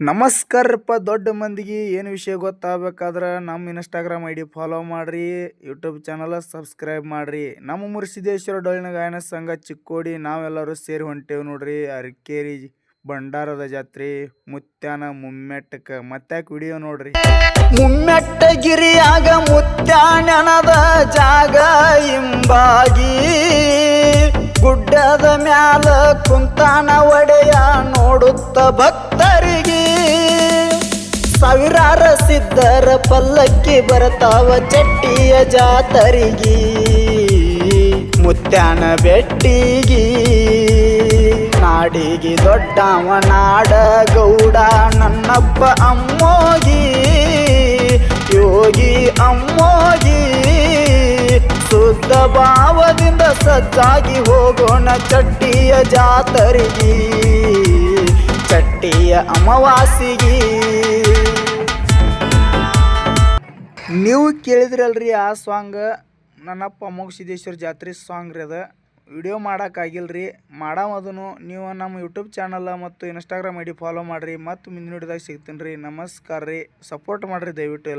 ನಮಸ್ಕಾರಪ್ಪ ದೊಡ್ಡ ಮಂದಿಗೆ. ಏನು ವಿಷಯ ಗೊತ್ತಾಗಬೇಕಾದ್ರೆ ನಮ್ಮ ಇನ್ಸ್ಟಾಗ್ರಾಮ್ ಐ ಡಿ ಫಾಲೋ ಮಾಡಿರಿ ಯೂಟ್ಯೂಬ್ ಚಾನಲ ಸಬ್ಸ್ಕ್ರೈಬ್ ಮಾಡಿರಿ. ನಮ್ಮ ಮುರುಸಿದ್ದೇಶ್ವರ ಡೊಳ್ಳಿನ ಗಾಯನ ಸಂಘ ಚಿಕ್ಕೋಡಿ, ನಾವೆಲ್ಲರೂ ಸೇರಿ ಹೊಂಟೇವು ನೋಡ್ರಿ. ಅರಕೇರಿ ಭಂಡಾರದ ಜಾತ್ರೆ, ಮುತ್ಯಾನ ಮುಮ್ಮೆಟ್ಟಕ್ಕೆ ಮತ್ತಾಕೆ ವಿಡಿಯೋ ನೋಡ್ರಿ. ಮುಮ್ಮೆಟ್ಟಗಿರಿಯಾಗ ಮುತ್ಯಾನದ ಜಾಗ ಹಿಂಬಾಗಿ. ಗುಡ್ಡದ ಮ್ಯಾಲ ಕುಂತಾನ ಒಡೆಯ ನೋಡುತ್ತ ಭಕ್ತರಿಗೆ ಸಾವಿರಾರ ಸಿದ್ಧರ ಪಲ್ಲಕ್ಕಿ ಬರ್ತಾವ ಚಟ್ಟಿಯ ಜಾತರಿಗಿ. ಮುತ್ಯಾನ ಬೆಟ್ಟಿಗಿ, ನಾಡಿಗಿ ದೊಡ್ಡವ ನಾಡ ಗೌಡ ನನ್ನಪ್ಪ ಅಮ್ಮೋಗಿ, ಯೋಗಿ ಅಮ್ಮೋಗಿ. ಶುದ್ಧ ಭಾವದಿಂದ ಸಜ್ಜಾಗಿ ಹೋಗೋಣ ಚಟ್ಟಿಯ ಜಾತರಿಗಿ. ಚಟ್ಟಿಯ ಅಮಾವಾಸಿಗೆ. ನೀವು ಕೇಳಿದ್ರಲ್ರಿ ಆ ಸಾಂಗ್ ನನ್ನಪ್ಪ ಅಮೋಘ ಸಿದ್ದೇಶ್ವರ ಜಾತ್ರೆ ಸಾಂಗ್ ರೀ ಅದು. ವಿಡಿಯೋ ಮಾಡೋಕ್ಕಾಗಿಲ್ಲ ರೀ ಮಾಡಾಮದನು ನೀವು ನಮ್ಮ ಯೂಟ್ಯೂಬ್ ಚಾನಲ್ ಮತ್ತು ಇನ್ಸ್ಟಾಗ್ರಾಮ್ ಐ ಡಿ ಫಾಲೋ ಮಾಡಿರಿ. ಮತ್ತು ಮುಂದಿನ ವಿಡಿಯೋದಾಗ ಸಿಗ್ತೀನಿ ರೀ. ನಮಸ್ಕಾರ ರೀ. ಸಪೋರ್ಟ್ ಮಾಡಿರಿ ದಯವಿಟ್ಟು